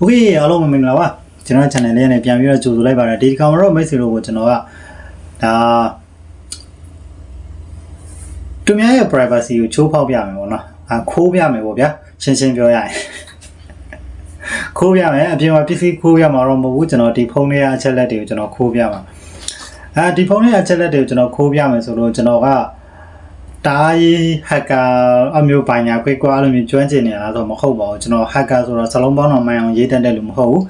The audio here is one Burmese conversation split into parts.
โอเคအားလုံးမင်္ဂလာပါကျွန်တော် channel လေးနဲ့ပြန်ပြီးတော့ကြိုဆိုလိုက်ပါတယ်ဒီတစ်ခါမှာတော့မိတ်ဆွေတို့ကိုကျွန်တော်ကဒါသူများရဲ့ privacy ကိုချိုးဖောက်ပြမယ်ပေါ့နော်အခိုးပြမယ်ပေါ့ဗျာရှင်းရှင်းပြောရရင်ခိုးပြမယ်အပြင်မှာပစ္စည်းခိုးပြမှာတော့မဟုတ်ဘူးကျွန်တော်ဒီဖုန်းလေးအချက်လက်တွေကိုကျွန်တော်ခိုးပြမှာအဲဒီဖုန်းလေးအချက်လက်တွေကိုကျွန်တော်ခိုးပြမယ်ဆိုတော့ကျွန်တော်က တားရေး hacker အမျိုးပိုင်ညာခွဲကွာလို့မျိုးကျွမ်းကျင်နေလားဆိုတော့မဟုတ်ပါဘူးကျွန်တော် hacker ဆိုတော့စလုံးပေါင်းတော့မှန်အောင်ရေးတတ်တယ်လို့မဟုတ်ဘူး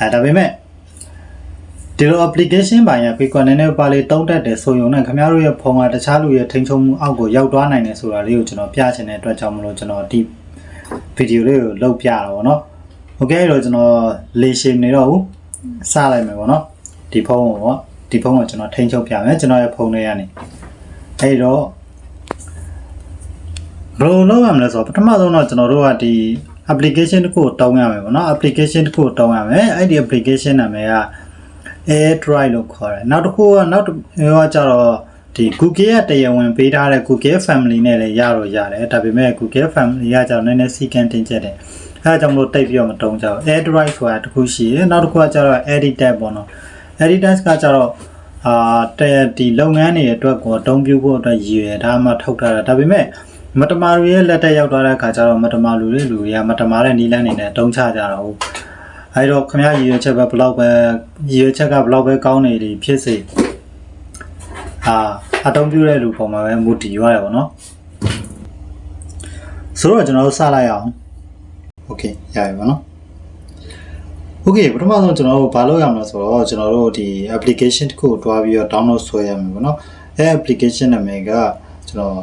အဲဒါပေမဲ့ဒီလို application ပိုင်းရဖေကွန်နေနဲ့ပါလေတုံးတက်တယ်ဆိုရင်လည်းခင်ဗျားတို့ရဲ့ဖုန်းကတခြားလူရဲ့ထိန်းချုပ်မှုအောက်ကိုရောက်သွားနိုင်တယ်ဆိုတာလေးကိုကျွန်တော်ပြချင်တဲ့အတွက်ကြောင့်မလို့ကျွန်တော်ဒီ video လေးကိုလုပ်ပြတာပေါ့နော်။ Okay အဲ့တော့ကျွန်တော်လေရှင်းနေတော့ဘူးစလိုက်မယ်ပေါ့နော်။ဒီဖုန်းကိုပေါ့ဒီဖုန်းကိုကျွန်တော်ထိန်းချုပ်ပြမယ်ကျွန်တော်ရဲ့ဖုန်းလေးကနေ။အဲ့တော့ ဘယ်လိုလုပ်ရမလဲဆိုတော့ပထမဆုံးတော့ကျွန်တော်တို့ကဒီ application တစ်ခုကိုတောင်းရမယ်ပေါ့နော် application တစ်ခုကိုတောင်းရမယ်အဲ့ဒီ application နာမည်က AirDrive လို့ခေါ်တယ်နောက်တစ်ခုကနောက်တစ်ခုကကြတော့ဒီ Google ရဲ့တရားဝင်ပေးထားတဲ့ Google Family နဲ့လည်းရတော့ရတယ်ဒါပေမဲ့ Google Family ကကြတော့နည်းနည်းစီကံတင်ကျက်တယ်အဲဒါကြောင့်မလို့တိတ်ပြီးတော့မတုံးကြဘူး AirDrive ဆိုတာတစ်ခုရှိတယ်နောက်တစ်ခုကကြတော့ Editor ပေါ့နော် Editor ကကြတော့အာတဲ့ဒီလုပ်ငန်းတွေအတွက်ကိုအသုံးပြုဖို့အတွက်ရည်ရွယ်ဒါမှထုတ်ထားတာဒါပေမဲ့ မတမာလူရဲ့လက်တက်ရောက်သွားတဲ့အခါကျတော့မတမာလူတွေလူတွေကမတမာတဲ့နီးလန်းနေနဲ့တုံးချကြတော့ဟုတ်အဲတော့ခမရရည်ရွယ်ချက်ပဲဘလောက်ပဲရည်ရွယ်ချက်ကဘလောက်ပဲကောင်းနေတယ်ဖြစ်စေအာအတုံးပြုတဲ့လူပုံမှာပဲမူတည်ရတယ်ပေါ့နော်ဆိုတော့ကျွန်တော်တို့စလိုက်အောင်โอเคရပြီပေါ့နော်โอเคပထမဆုံးကျွန်တော်တို့ဘာလုပ်ရမလဲဆိုတော့ကျွန်တော်တို့ဒီ application တစ်ခုကိုတွားပြီးတော့ download ဆွဲရမယ်ပေါ့နော်အဲ application နာမည်ကကျွန်တော်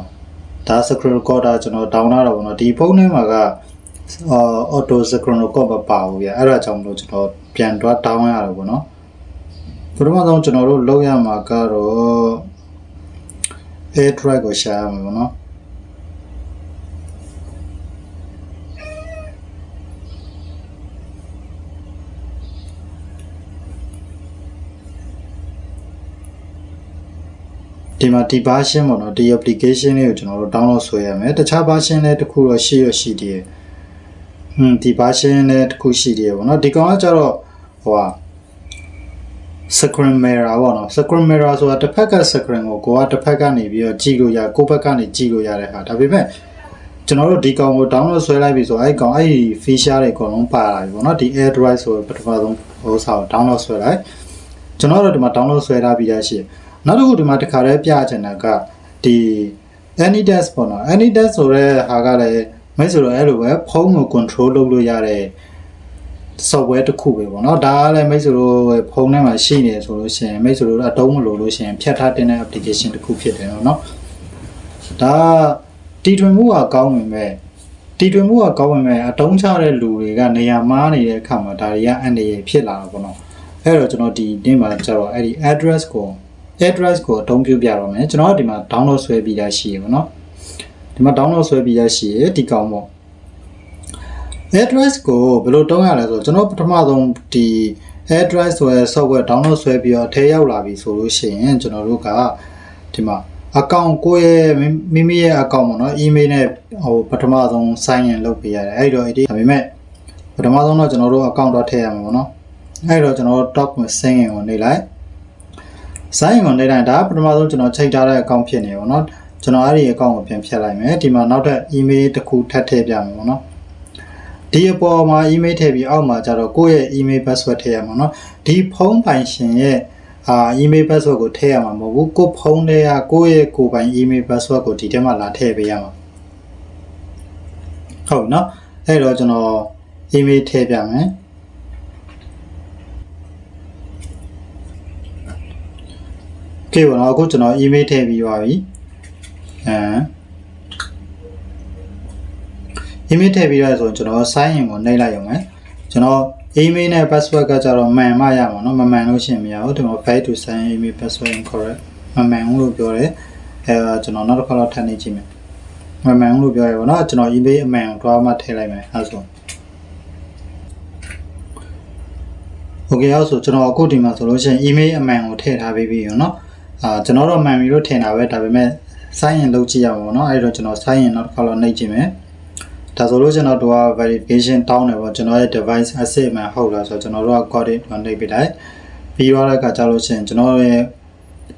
ဒါ screen recorder ကျွန်တော် download တာပေါ့နော်ဒီဖုန်းထဲမှာကအော် auto screen record မပါဘူးဗျအဲ့ဒါကြောင့်မလို့ကျွန်တော်ပြန်တွား down ရတယ်ပေါ့နော်ပထမဆုံးကျွန်တော်တို့လုပ်ရမှာကတော့ AirDrive ကိုရှာရမှာပေါ့နော် ဒီမှာဒီ version ပေါ့နော်ဒီ application လေးကိုကျွန်တော်တို့ download ဆွဲရမယ်တခြား version လည်းတစ်ခုတော့ရှိရရှိတည်းဟွန်းဒီ version လည်းတစ်ခုရှိတည်းပေါ့နော်ဒီကောင်ကကျတော့ဟိုဟာ screen mirror ပေါ့နော် screen mirror ဆိုတာတစ်ဖက်က screen ကိုကိုကတစ်ဖက်ကနေပြီးတော့ကြည့်လို့ရကိုယ့်ဘက်ကနေကြည့်လို့ရတဲ့ဟာဒါပေမဲ့ကျွန်တော်တို့ဒီကောင်ကို download ဆွဲလိုက်ပြီဆိုအဲ့ကောင်အဲ့ဒီ feature တွေအကုန်လုံးပါလာပြီပေါ့နော်ဒီ AirDrive ဆိုပထမဆုံးဟိုစာကို download ဆွဲလိုက်ကျွန်တော်တို့ဒီမှာ download ဆွဲထားပြီးသားရှိတယ် နောက်တစ်ခုဒီမှာတစ်ခါတည်းပြချင်တာကဒီ AnyDesk ပေါ့နော် AnyDesk ဆိုတဲ့ဟာကလည်းမိတ်ဆိုတော့အဲ့လိုပဲဖုန်းကို control လုပ်လို့ရတဲ့ software တစ်ခုပဲပေါ့နော်ဒါကလည်းမိတ်ဆွေတို့ဖုန်းထဲမှာရှိနေဆိုလို့ရှိရင်မိတ်ဆွေတို့အတုံးမလို့လို့ရှိရင်ဖြတ်ထားတဲ့ application တစ်ခုဖြစ်တယ်နော်ဒါတီထွင်မှုကကောင်းပေမဲ့တီထွင်မှုကကောင်းပေမဲ့အတုံးချတဲ့လူတွေကနေရာမားနေတဲ့အခါမှာဒါတွေကအန္တရာယ်ဖြစ်လာတော့ပေါ့နော်အဲ့တော့ကျွန်တော်ဒီနေ့မှာကျတော့အဲ့ဒီ address ကို address ကိုအသုံးပြုပြတော့မယ်ကျွန်တော်ကဒီမှာ download ဆွဲပြီးသားရှိရပါတော့ဒီမှာ download ဆွဲပြီးသားရှိရဒီကောင်ပေါ့ address ကိုဘယ်လိုတောင်းရလဲဆိုတော့ကျွန်တော်ပထမဆုံးဒီ address ဆိုတဲ့ software download ဆွဲပြီးတော့ထဲရောက်လာပြီဆိုလို့ရှိရင်ကျွန်တော်တို့ကဒီမှာ account ကိုယ့်ရဲ့မိမိရဲ့ account ပေါ့နော် email နဲ့ဟိုပထမဆုံး sign in လုပ်ပေးရတယ်အဲ့တော့အဲ့ဒီဒါပေမဲ့ပထမဆုံးတော့ကျွန်တော်တို့ account တော့ထည့်ရမှာပေါ့နော်အဲ့တော့ကျွန်တော်တို့ top ကို sign in ကိုနေလိုက် sign in ကိုနေတိုင်းဒါပထမဆုံးကျွန်တော်ချိန်ထားတဲ့ account ဖြစ်နေပါတော့ကျွန်တော်အဲ့ဒီ account ကိုပြန်ဖြတ်လိုက်မယ်ဒီမှာနောက်ထပ် email တစ်ခုထပ်ထည့်ပြမယ်ပေါ့နော်ဒီအပေါ်မှာ email ထည့်ပြီးအောက်မှာကျတော့ကိုယ့်ရဲ့ email password ထည့်ရမှာเนาะဒီဖုန်းပိုင်ရှင်ရဲ့အာ email password ကိုထည့်ရမှာမဟုတ်ဘူးကိုဖုန်းထဲကကိုယ့်ရဲ့ကိုယ်ပိုင် email password ကိုဒီထဲမှာလာထည့်ပေးရမှာဟုတ်เนาะအဲ့တော့ကျွန်တော် email ထည့်ပြမယ် ကဲပါတော့အခုကျွန်တော် email ထည့်ပြီးပါပြီအဲ email ထည့်ပြီးရဆိုရင်ကျွန်တော် sign in ကိုနှိပ်လိုက်ရုံပဲကျွန်တော် email နဲ့ password ကကြတော့မှန်မှရမှာเนาะမမှန်လို့ရှိရင်မရဘူးဒီမှာ fail to sign email password incorrect မမှန်ဘူးလို့ပြောတယ်အဲကျွန်တော်နောက်တစ်ခါတော့ထပ်နေကြည့်မယ်မမှန်ဘူးလို့ပြောရပါတော့ကျွန်တော် email အမှန်ကိုတွားမှထည့်လိုက်မယ်အဲဆိုโอเคအဲ့ဆိုကျွန်တော်အခုဒီမှာဆိုလို့ရှိရင် email အမှန်ကိုထည့်ထားပြီးပြီရောเนาะ အာကျွန်တော်တော့မှန်ပြီလို့ထင်တာပဲဒါပေမဲ့ဆိုင်းရင်လုပ်ကြည့်ရမှာပေါ့နော်အဲ့တော့ကျွန်တော်ဆိုင်းရင်နောက်တစ်ခါတော့နှိပ်ကြည့်မယ်ဒါဆိုလို့ကျွန်တော်တို့က verification တောင်းတယ်ပေါ့ကျွန်တော်ရဲ့ device asset မှဟုတ်လားဆိုတော့ကျွန်တော်တို့က coding တော့နှိပ်ပြလိုက်ပြီးတော့လည်းကကြလို့ရှိရင်ကျွန်တော်ရဲ့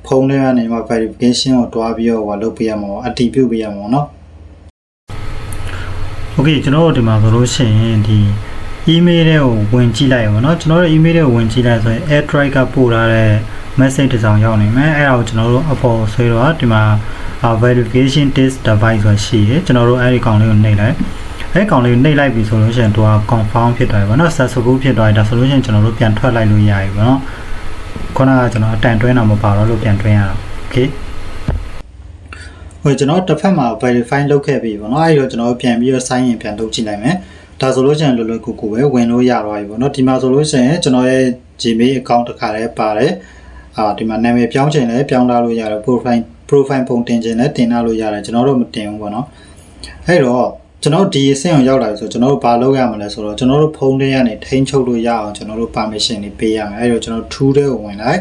ဖုန်းထဲကနေမှ verification ကိုတွားပြီးတော့ဟိုလုပ်ပေးရမှာပေါ့အတည်ပြုပေးရမှာပေါ့နော် Okay ကျွန်တော်တို့ဒီမှာဆိုလို့ရှိရင်ဒီ email တွေကိုဝင်ကြည့်လိုက်ရပါတော့ကျွန်တော်တို့ email တွေကိုဝင်ကြည့်လိုက်ဆိုရင် AirDrive ကပို့ထားတဲ့ message တစ်စောင်ရောက်နေမယ်အဲ့ဒါကိုကျွန်တော်တို့အပေါ်ဆွဲတော့ဒီမှာ verification test device ဆိုတာရှိရကျွန်တော်တို့အဲ့ဒီကောင်လေးကိုနှိပ်လိုက်အဲ့ကောင်လေးနှိပ်လိုက်ပြီဆိုလို့ရှိရင်သူက confirm ဖြစ်သွားပြီဗောနော် successful ဖြစ်သွားပြီဒါဆိုလို့ရှိရင်ကျွန်တော်တို့ပြန်ထွက်လိုက်လို့ရပြီဗောနော်ခုနကကျွန်တော်အတန်တွင်းတော့မပါတော့လို့ပြန်တွင်းရအောင် okay ဟိုကျွန်တော်တစ်ဖက်မှာ verify လုပ်ခဲ့ပြီဗောနော်အဲ့ဒီတော့ကျွန်တော်ပြန်ပြီးတော့ sign in ပြန်လုပ်ကြည့်လိုက်မယ်ဒါဆိုလို့ရှိရင်လွယ်လွယ်ကူကူပဲဝင်လို့ရသွားပြီဗောနော်ဒီမှာဆိုလို့ရှိရင်ကျွန်တော်ရဲ့ Gmail account တစ်ခါတည်းပါတယ် အာဒီမှာနာမည်ပြောင်းချင်လဲပြောင်းလာလို့ရတယ် profile profile ပုံတင်ချင်လဲတင်လာလို့ရတယ်ကျွန်တော်တို့မတင်ဘူးပေါ့နော်အဲ့တော့ကျွန်တော်ဒီအဆင့်ကိုရောက်လာပြီဆိုကျွန်တော်တို့ဘာလုပ်ရမလဲဆိုတော့ကျွန်တော်တို့ဖုန်းထဲကနေထိန်းချုပ်လို့ရအောင်ကျွန်တော်တို့ permission တွေပေးရမယ်အဲ့တော့ကျွန်တော် tool တွေကိုဝင်လိုက်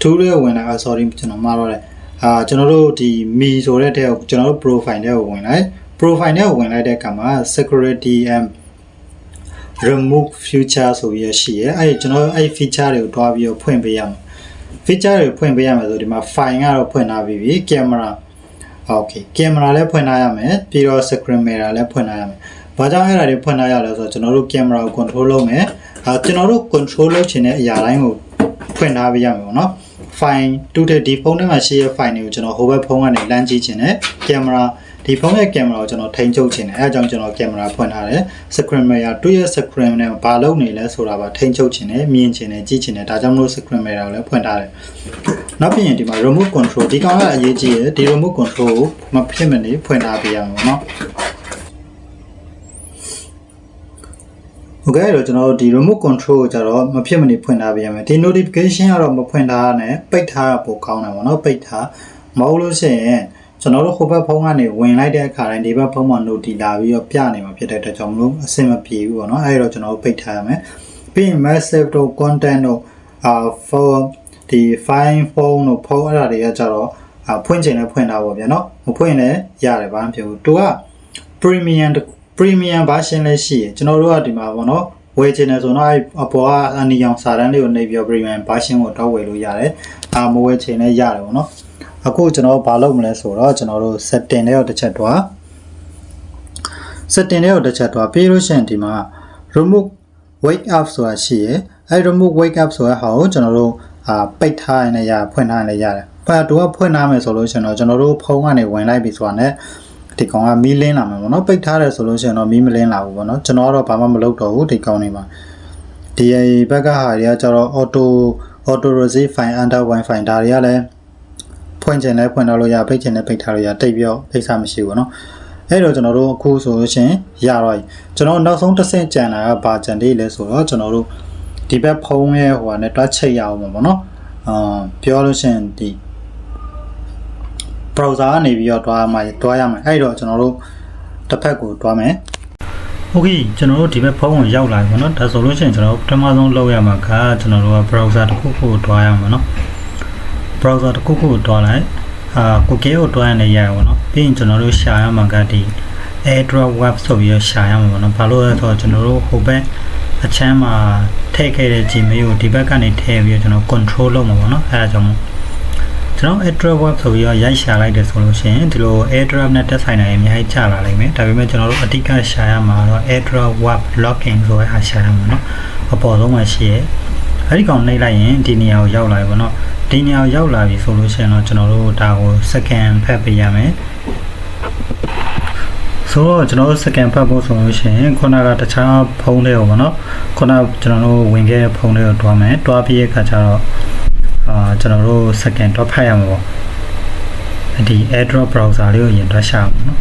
tool တွေကိုဝင်လိုက်အာ sorry ကျွန်တော်မှားတော့တယ်အာကျွန်တော်တို့ဒီ me ဆိုတဲ့တဲ့ကိုကျွန်တော်တို့ profile တွေကိုဝင်လိုက် profile တွေကိုဝင်လိုက်တဲ့အခါမှာ security and remove feature ဆိုပြီးရရှိရဲအဲ့ဒီကျွန်တော်အဲ့ feature တွေကိုတွားပြီးတော့ဖွင့်ပေးရမယ် feature တွေဖွင့်ပေးရမယ်ဆိုဒီမှာ file ကတော့ဖွင့်ထားပြီးပြီ camera okay camera လည်းဖွင့်ထားရမယ်ပြီးတော့ screen mirror လည်းဖွင့်ထားရမယ်ဘာကြောင့်အဲ့ဒါတွေဖွင့်ထားရလဲဆိုတော့ကျွန်တော်တို့ camera ကို control လုပ်မယ်အာကျွန်တော်တို့ control လုပ်ချင်တဲ့အရာတိုင်းကိုဖွင့်ထားပေးရမယ်ပေါ့နော် file တူတဲ့ဒီဖုန်းထဲမှာရှိတဲ့ file တွေကိုကျွန်တော်ဟိုဘက်ဖုန်းကနေလမ်းကြည့်ချင်တယ် camera ဒီဖုန်းရဲ့ကင်မရာကိုကျွန်တော်ထိန်းချုပ်ချင်တယ်အဲအကြောင်းကျွန်တော်ကင်မရာဖွင့်ထားတယ် screen mirror သူ့ရဲ့ screen နဲ့ဘာလုပ်နေလဲဆိုတာပါထိန်းချုပ်ချင်တယ်မြင်ချင်တယ်ကြည့်ချင်တယ်ဒါကြောင့်မလို့ screen mirror ကိုလည်းဖွင့်ထားတယ်နောက်ပြီးရင်ဒီမှာ remote control ဒီကောင်ကအရေးကြီးတယ်ဒီ remote control ကိုမဖြစ်မနေဖွင့်ထားပေးရမှာပေါ့နော်ဟုတ်ကဲ့တော့ကျွန်တော်တို့ဒီ remote control ကိုကြတော့မဖြစ်မနေဖွင့်ထားပေးရမယ်ဒီ notification ကတော့မဖွင့်ထားနဲ့ပိတ်ထားပိုကောင်းတယ်ပေါ့နော်ပိတ်ထားမဟုတ်လို့ရှိရင် ကျွန်တော်တို့ဟိုဘက်ဖုန်းကနေဝင်လိုက်တဲ့အခါတိုင်းဒီဘက်ဖုန်းမှာ note လာပြီးတော့ပြနေမှာဖြစ်တဲ့အတွက်ကြောင့်မလို့အဆင်မပြေဘူးပေါ့နော်အဲဒီတော့ကျွန်တော်တို့ပိတ်ထားရမယ်ပြီးရင် massive တို့ content တို့အာ for ဒီ file phone တို့ဖုန်းအဲ့ဒါတွေကကြတော့အာဖွင့်ချင်လဲဖွင့်တာပေါ့ဗျာနော်မဖွင့်လဲရတယ်ဘာမှမဖြစ်ဘူးသူက premium premium version လည်းရှိတယ်ကျွန်တော်တို့ကဒီမှာပေါ့နော်ဝယ်ချင်တယ်ဆိုတော့အဲ့အပေါ်ကအနီရောင်စာတန်းလေးကိုနှိပ်ပြီး premium version ကိုတော့ဝယ်လို့ရတယ်အာမဝယ်ချင်လည်းရတယ်ပေါ့နော် အခုကျွန်တော်ဘာလုပ်မလဲဆိုတော့ကျွန်တော်တို့ setting တွေကိုတစ်ချက်တွား setting တွေကိုတစ်ချက်တွားပြီးလို့ရှိရင်ဒီမှာ remove wake up ဆိုတာရှိရယ်အဲ remove wake up ဆိုတဲ့ဟာကိုကျွန်တော်တို့အာပိတ်ထားရင်လည်းရဖွင့်ထားရင်လည်းရတယ်။ဘာတူကဖွင့်ထားမယ်ဆိုလို့ရှိရင်တော့ကျွန်တော်တို့ဖုန်းကနေဝင်လိုက်ပြီဆိုတာနဲ့ဒီကောင်ကမီးလင်းလာမှာပေါ့နော်ပိတ်ထားတယ်ဆိုလို့ရှိရင်တော့မီးမလင်းလာဘူးပေါ့နော်ကျွန်တော်ကတော့ဘာမှမလုပ်တော့ဘူးဒီကောင်နေမှာဒီဘက်ကဟာတွေကကျတော့ auto auto receive file under wifi ဒါတွေကလည်း ဖွင့်ချင်လဲဖွင့်တော့လို့ရပိတ်ချင်လဲပိတ်ထားလို့ရတိတ်ပြောပိတ်စားမရှိဘူးเนาะအဲ့တော့ကျွန်တော်တို့အခုဆိုလို့ရှိရင်ရတော့ကျွန်တော်နောက်ဆုံးတစ်ဆင့်ကြံတာကဘာကြံလေးလဲဆိုတော့ကျွန်တော်တို့ဒီဘက်ဖုန်းရဲ့ဟိုကနေတွားချိတ်ရအောင်ပေါ့เนาะအာပြောလို့ရှိရင်ဒီ browser ကနေပြီးတော့တွားမှတွားရမယ်အဲ့တော့ကျွန်တော်တို့တစ်ဖက်ကိုတွားမယ်โอเคကျွန်တော်တို့ဒီဘက်ဖုန်းကိုရောက်လာပြီပေါ့နော်ဒါဆိုလို့ရှိရင်ကျွန်တော်တို့ပထမဆုံးလုပ်ရမှာကကျွန်တော်တို့က browser တစ်ခုခုကိုတွားရမှာเนาะ browser တစ်ခုခုကိုတွားလိုက်အာ Google ကိုတွားရနေရရပါတော့ပြီးရင်ကျွန်တော်တို့ရှာရမှာကဒီ AirDrop web ဆိုပြီးတော့ရှာရမှာပေါ့နော်ဘာလို့လဲဆိုတော့ကျွန်တော်တို့ဟိုဘက်အချမ်းမှာထည့်ခဲ့တဲ့ Gmail ကိုဒီဘက်ကနေထည့်ပြီးတော့ကျွန်တော် control လုပ်မှာပေါ့နော်အဲဒါကြောင့်ကျွန်တော် AirDrop web ဆိုပြီးတော့ရိုက်ရှာလိုက်တယ်ဆိုလို့ရှိရင်ဒီလို AirDrop နဲ့တက်ဆိုင်နိုင်အများကြီးကျလာလိမ့်မယ်ဒါပေမဲ့ကျွန်တော်တို့အဓိကရှာရမှာတော့ AirDrop web login ဆိုတဲ့အားရှာရမှာเนาะအပေါ်ဆုံးမှာရှိရဲ့အဲဒီကောင်နှိပ်လိုက်ရင်ဒီနေရာကိုရောက်လာပြီပေါ့နော် ဒီနေရာကိုရောက်လာပြီဆိုလို့ရှိရင်တော့ကျွန်တော်တို့ဒါကို second ဖတ်ပေးရမယ်ဆိုတော့ကျွန်တော်တို့ second ဖတ်ဖို့ဆိုလို့ရှိရင်ခုနကတခြားဖုန်းတွေကိုပေါ့နော်ခုနကျွန်တော်တို့ဝင်ခဲ့တဲ့ဖုန်းတွေကိုတွားမယ်တွားပြီးရဲ့အခါကျတော့အာကျွန်တော်တို့ second တော့ဖတ်ရမှာပေါ့ဒီ AirDrop browser လေးကိုရင်တွားရှာမှာနော်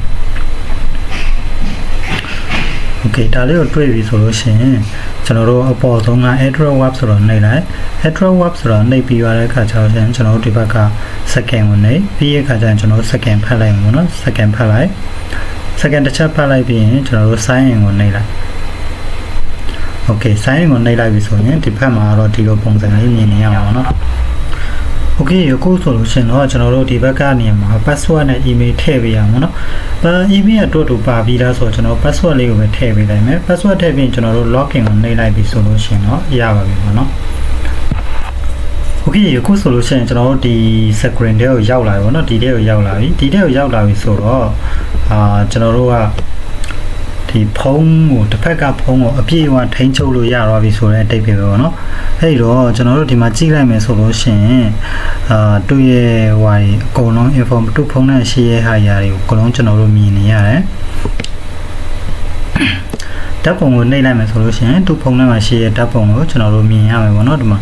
Okay ဒါလေးကိုတွေ့ပြီဆိုလို့ရှိရင် ကျွန်တော်တို့အပေါ်ဆုံးက AirDrop web ဆိုတော့နှိပ်လိုက် AirDrop web ဆိုတော့နှိပ်ပြီးရတဲ့အခါကျတော့ကျွန်တော်တို့ဒီဘက်က second ကိုနှိပ်ပြီးရတဲ့အခါကျရင်ကျွန်တော်တို့ second ဖတ်လိုက်မှာပေါ့နော် second ဖတ်လိုက် second တစ်ချက်ဖတ်လိုက်ပြီးရင်ကျွန်တော်တို့ sign in ကိုနှိပ်လိုက် Okay sign in ကိုနှိပ်လိုက်ပြီဆိုရင်ဒီဘက်မှာတော့ဒီလိုပုံစံလေးမြင်နေရမှာပေါ့နော် โอเคအခုဆိုလို့ရှင်တော့ကျွန်တော်တို့ဒီဘက်ကနေမှာ password နဲ့ email ထည့်ပေးရမှာเนาะ။ဘာ email အတွက်တူပါပြီးသားဆိုတော့ကျွန်တော် password လေးကိုပဲထည့်ပေးလိုက်မယ်။ password ထည့်ပြီးရင်ကျွန်တော်တို့ login ကိုနှိပ်လိုက်ပြီဆိုလို့ရှင်တော့ရပါပြီပေါ့เนาะ။ Okay အခုဆိုလို့ရှိရင်ကျွန်တော်တို့ဒီ screen ထဲကိုရောက်လာပြီပေါ့နော်ဒီထဲကိုရောက်လာပြီဒီထဲကိုရောက်လာပြီဆိုတော့အာကျွန်တော်တို့က ဒီဖုန်းကိုတစ်ဖက်ကဖုန်းကိုအပြည့်အဝထိန်းချုပ်လို့ရတော့ပြီဆိုတဲ့အတိတ်ပဲပေါ့နော်အဲ့တော့ကျွန်တော်တို့ဒီမှာကြည့်လိုက်မယ်ဆိုလို့ရှိရင်အာသူ့ရဲ့ဟိုအကုန်လုံး inform သူ့ဖုန်းနဲ့ရှိရဲ့ဟာရာတွေကိုအကုန်လုံးကျွန်တော်တို့မြင်နေရတယ်ဓာတ်ပုံကိုနှိပ်လိုက်မယ်ဆိုလို့ရှိရင်သူ့ဖုန်းထဲမှာရှိရဲ့ဓာတ်ပုံကိုကျွန်တော်တို့မြင်ရမယ်ပေါ့နော်ဒီမှာ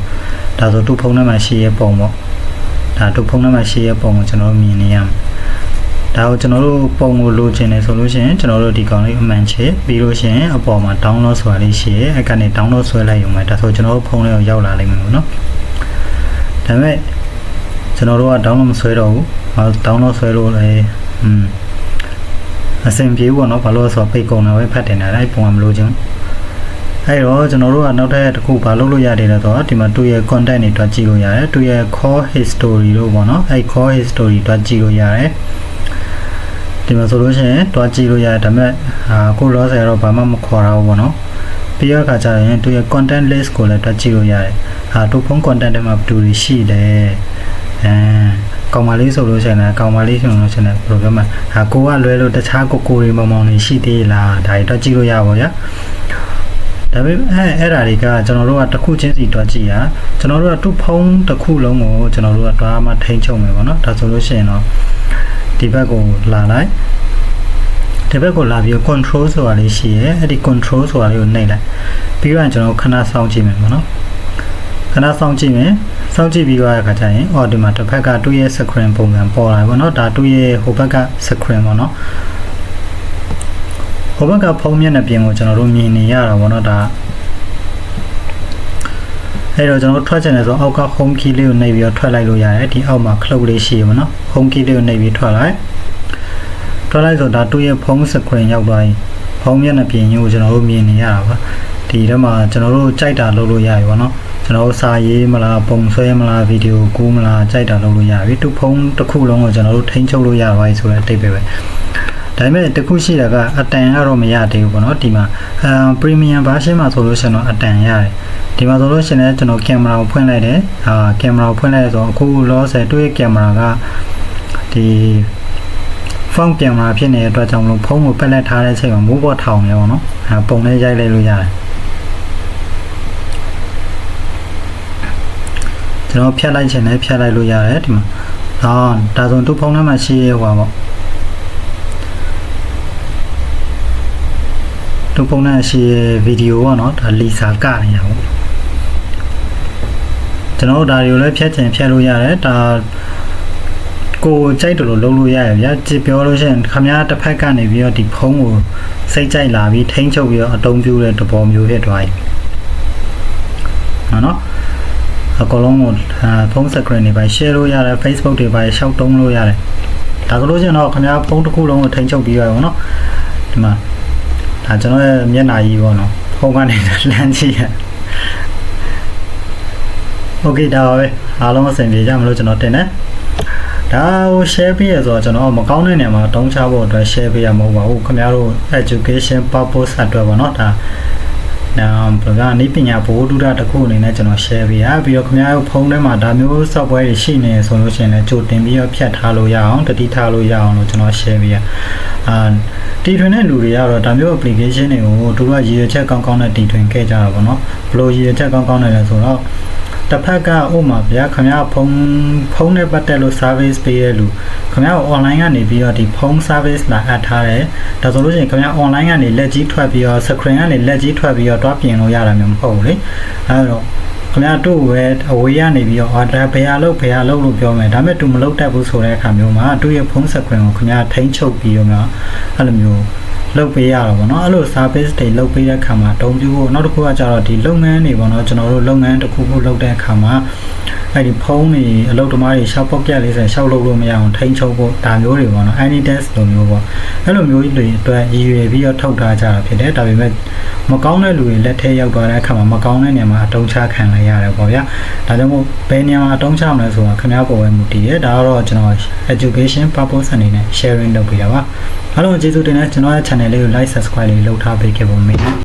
ဒါဆိုသူ့ဖုန်းထဲမှာရှိရဲ့ပုံပေါ့ဒါသူ့ဖုန်းထဲမှာရှိရဲ့ပုံကိုကျွန်တော်တို့မြင်နေရမယ် ဒါကိုကျွန်တော်တို့ပုံကိုလိုချင်တယ်ဆိုလို့ရှိရင်ကျွန်တော်တို့ဒီကောင်လေးအမှန်ချစ်ပြီးလို့ရှိရင်အပေါ်မှာ download ဆိုတာလေးရှိရဲအဲ့ကနေ download ဆွဲလိုက်ရုံပဲဒါဆိုကျွန်တော်တို့ဖုန်းလေးကိုရောက်လာလိမ့်မယ်ပေါ့နော်ဒါပေမဲ့ကျွန်တော်တို့က download မဆွဲတော့ဘူးဘာ download ဆွဲလို့လည်းอืมအဆင်ပြေဘူးပေါ့နော်ဘာလို့လဲဆိုတော့ပိတ်ကုန်တာပဲဖတ်တင်တာအဲ့ပုံကမလို့ချင်းအဲ့တော့ကျွန်တော်တို့ကနောက်ထပ်တစ်ခုဘာလုပ်လို့ရတယ်လဲဆိုတော့ဒီမှာသူ့ရဲ့ content တွေတွက်ကြည့်လို့ရတယ်သူ့ရဲ့ core history လို့ပေါ့နော်အဲ့ core history တွက်ကြည့်လို့ရတယ် ဒီမှာဆိုလို့ရှိရင်တွားကြည့်လို့ရတယ်ဒါပေမဲ့အာကိုလောဆယ်တော့ဘာမှမခေါ်တာဘူးပေါ့နော်ပြီးတော့ခါကျရင်သူရဲ့ content list ကိုလည်းတွားကြည့်လို့ရတယ်ဟာသူဖုန်း content တွေမှာဘယ်သူတွေရှိလဲအဲကောင်မလေးဆိုလို့ရှိရင်လည်းကောင်မလေးဆိုလို့ရှိရင်လည်းဘယ်လိုပြောမလဲဟာကိုကလွဲလို့တခြားကိုကိုတွေမောင်မောင်တွေရှိသေးလားဒါတွေတွားကြည့်လို့ရပါဗျာဒါပေမဲ့အဲအဲ့ဓာတွေကကျွန်တော်တို့ကတစ်ခုချင်းစီတွားကြည့်ရကျွန်တော်တို့ကသူ့ဖုန်းတစ်ခုလုံးကိုကျွန်တော်တို့ကတွားမှထိန်းချုပ်မယ်ပေါ့နော်ဒါဆိုလို့ရှိရင်တော့ ဒီဘက်ကိုလာလိုက်ဒီဘက်ကိုလာပြီး control ဆိုတာလေးရှိရဲအဲ့ဒီ control ဆိုတာလေးကိုနှိပ်လိုက်ပြီးတော့ကျွန်တော်ခဏစောင့်ကြည့်မယ်ပေါ့နော်ခဏစောင့်ကြည့်မယ်စောင့်ကြည့်ပြီးတော့အခါကျရင်အော်ဒီမှာတစ်ဖက်ကသူ့ရဲ့ screen ပုံစံပေါ်လာပေါ့နော်ဒါသူ့ရဲ့ဟိုဘက်က screen ပေါ့နော်ဟိုဘက်ကဖုန်းမျက်နှာပြင်ကိုကျွန်တော်တို့မြင်နေရတာပေါ့နော်ဒါ အဲ့တော့ကျွန်တော်ထွက်ချင်တယ်ဆိုအောက်က home key လေးကိုနှိပ်ပြီးတော့ထွက်လိုက်လို့ရတယ်ဒီအောက်မှာ cloud လေးရှိရပါတော့ home key လေးကိုနှိပ်ပြီးထွက်လိုက်ထွက်လိုက်ဆိုဒါသူ့ရဲ့ဖုန်း screen ရောက်သွားရင်ဖုန်းမျက်နှာပြင်ကြီးကိုကျွန်တော်တို့မြင်နေရတာပါဒီထဲမှာကျွန်တော်တို့ကြိုက်တာလုပ်လို့ရပြီပေါ့နော်ကျွန်တော်တို့စာရေးမလားပုံဆွဲမလားဗီဒီယိုကူးမလားကြိုက်တာလုပ်လို့ရပြီသူဖုန်းတစ်ခုလုံးကိုကျွန်တော်တို့ထိန်းချုပ်လို့ရပါပြီဆိုတဲ့အတိတ်ပဲပဲ ဒါပေမဲ့တခုရှိတာကအတန်ကတော့မရသေးဘူးပေါ့နော်ဒီမှာအမ် premium version မှာဆိုလို့ရှိရင်တော့အတန်ရတယ်ဒီမှာဆိုလို့ရှိရင်လည်းကျွန်တော်ကင်မရာကိုဖွင့်လိုက်တယ်အာကင်မရာကိုဖွင့်လိုက်ဆိုတော့အခုလောဆယ်တွေ့ကင်မရာကဒီဖုန်းကင်မရာဖြစ်နေတဲ့အတွက်ကြောင့်မလို့ဖုန်းကိုပက်လက်ထားတဲ့အချိန်မှာမိုးပေါ်ထောင်နေပါတော့အဲပုံလေးရိုက်လိုက်လို့ရတယ်ကျွန်တော်ဖြတ်လိုက်ချင်တယ်ဖြတ်လိုက်လို့ရတယ်ဒီမှာအာဒါဆိုသူ့ဖုန်းထဲမှာရှိရဲဟွာပေါ့ သူ့ဖုန်းထဲရှိရဲဗီဒီယိုပေါ့နော်ဒါလီစာကနေရပါဘူးကျွန်တော်တို့ဒါတွေကိုလည်းဖြတ်ချင်ဖြတ်လို့ရတယ်ဒါကိုကြိုက်တယ်လို့လုပ်လို့ရတယ်ဗျာကြည့်ပြောလို့ရှိရင်ခမားတစ်ဖက်ကနေပြီးတော့ဒီဖုန်းကိုစိတ်ကြိုက်လာပြီးထိန်းချုပ်ပြီးတော့အတုံးပြတဲ့သဘောမျိုးဖြစ်သွားပြီနော်နော်အကောင်လုံးကိုဖုန်း screen တွေပဲ share လို့ရတယ် Facebook တွေပဲရှောက်တုံးလို့ရတယ်ဒါဆိုလို့ရှိရင်တော့ခင်ဗျားဖုန်းတစ်ခုလုံးကိုထိန်းချုပ်ပြီးရအောင်နော်ဒီမှာ ဒါကျွန်တော်ရဲ့မျက်နှာကြီးပေါ့နော်ဖုန်းကနေလမ်းကြည့်ရโอเคဒါပါပဲအားလုံးအဆင်ပြေကြမလို့ကျွန်တော်တင်တယ်ဒါကို share ပေးရဆိုတော့ကျွန်တော်မကောင်းတဲ့နေရာမှာတုံးချဖို့အတွက် share ပေးရမဟုတ်ပါဘူးခင်ဗျားတို့ education purpose အတွက်ပေါ့နော်ဒါနော်ဘယ်ကနေပညာဘိုးဒုဒတစ်ခုအနေနဲ့ကျွန်တော် share ပေးရပြီးတော့ခင်ဗျားတို့ဖုန်းထဲမှာဒါမျိုး software တွေရှိနေဆိုလို့ရှိရင်လည်းကြိုတင်ပြီးတော့ဖြတ်ထားလို့ရအောင်တတိထားလို့ရအောင်လို့ကျွန်တော် share ပေးရ အာတီထွင်တဲ့လူတွေကတော့ဒါမျိုး application တွေကိုသူတို့ကရည်ရွယ်ချက်ကောင်းကောင်းနဲ့တီထွင်ခဲ့ကြတာပေါ့နော်ဘယ်လိုရည်ရွယ်ချက်ကောင်းကောင်းနဲ့လဲဆိုတော့တစ်ဖက်ကဥမာဗျာခင်ဗျားဖုန်းဖုန်းနဲ့ပတ်သက်လို့ service ပေးရလူခင်ဗျား online ကနေပြီးတော့ဒီဖုန်း service လာအပ်ထားတယ်ဒါဆိုလို့ရှိရင်ခင်ဗျား online ကနေလက်ကြီးထွက်ပြီးတော့ screen ကနေလက်ကြီးထွက်ပြီးတော့တွားပြင်လို့ရတာမျိုးမဟုတ်ဘူးလေအဲတော့ ခင်ဗျားတို့ပဲအဝေးကနေပြီးတော့ order ဘယ်ဟာလုပ်ဘယ်ဟာလုပ်လို့ပြောမယ်ဒါပေမဲ့ तू မလုပ်တတ်ဘူးဆိုတဲ့အခါမျိုးမှာသူ့ရဲ့ဖုန်း screen ကိုခင်ဗျားထိန်းချုပ်ပြီးတော့မျိုးအဲ့လိုမျိုးလုပ်ပေးရတော့ဗောနော်အဲ့လို service တွေလုပ်ပေးတဲ့အခါမှာအသုံးပြုဖို့နောက်တစ်ခုကကြတော့ဒီလုပ်ငန်းတွေဗောနော်ကျွန်တော်တို့လုပ်ငန်းတစ်ခုခုလုပ်တဲ့အခါမှာ အဲ့ဒီဖုန်းတွေအလုပ်သမားတွေရှောက်ပေါက်ပြက်လေးဆိုရှောက်လုပ်လို့မရအောင်ထိန်းချုပ်ဖို့ဒါမျိုးတွေပေါ့နော် any test လိုမျိုးပေါ့အဲ့လိုမျိုးတွေအတွက်ရည်ရွယ်ပြီးတော့ထုတ်ထားကြတာဖြစ်တယ်ဒါပေမဲ့မကောင်းတဲ့လူတွေလက်ထဲရောက်သွားတဲ့အခါမှာမကောင်းတဲ့နေရာမှာအတုံးချခံလိုက်ရတယ်ပေါ့ဗျာဒါကြောင့်မို့ဘယ်နေရာမှာအတုံးချမလဲဆိုတာခင်ဗျားပေါ်ပဲမူတည်တယ်ဒါကတော့ကျွန်တော် education purpose အနေနဲ့ sharing လုပ်ပေးတာပါအားလုံးကျေးဇူးတင်တယ်ကျွန်တော်ရဲ့ channel လေးကို like subscribe လေးလုပ်ထားပေးခဲ့ပါမယ်